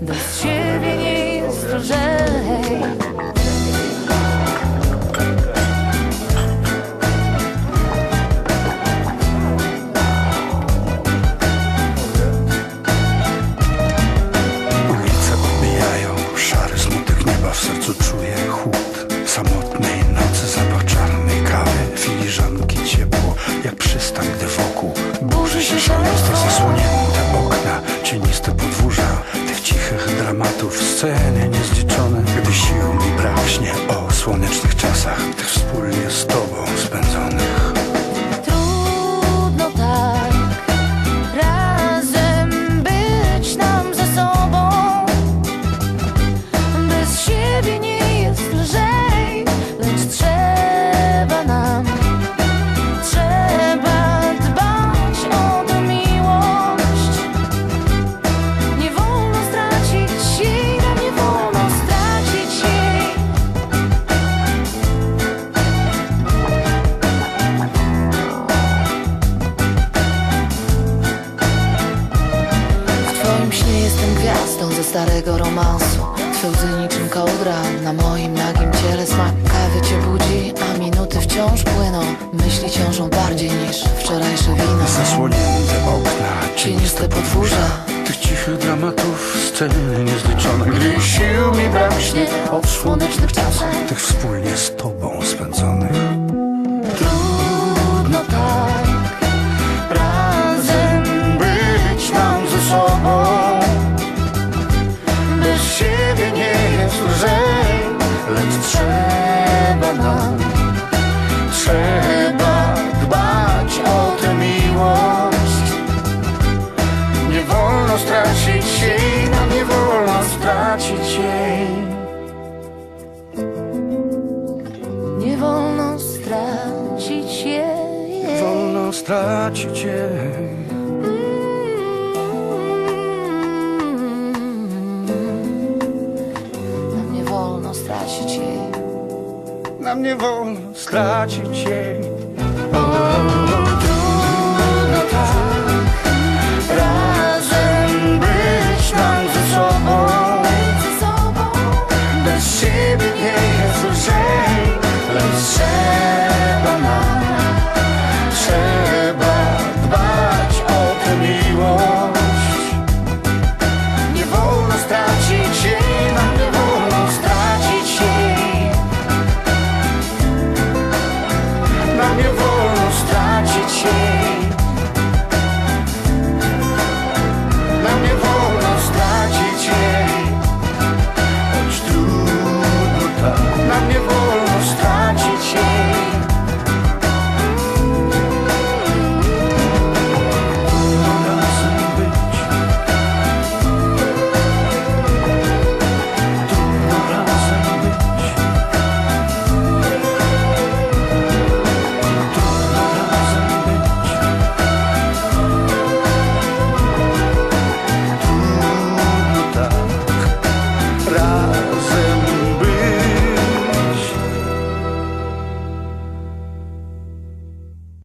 Bez ciebie nie jest lżej. Ulice odbijają szary złotych nieba W sercu czuję chłód samotnej nocy Zapach czarnej kawy, filiżanki ciepło Jak przystań, gdy wokół burzy się szaleństwo. Zasłonięte okna, cieniste starego romansu Twe łzy niczym kołdra Na moim nagim ciele smak kawy cię budzi A minuty wciąż płyną. Myśli ciążą bardziej niż wczorajsze wino. Zasłonięte okna, Cieniste podwórza. Tych cichych dramatów, sceny niezliczone. Gdy sił mi braknie o słonecznych czasach Tych wspólnie z tobą spędzonych stracić jej Nam nie wolno stracić jej Nam nie wolno stracić jej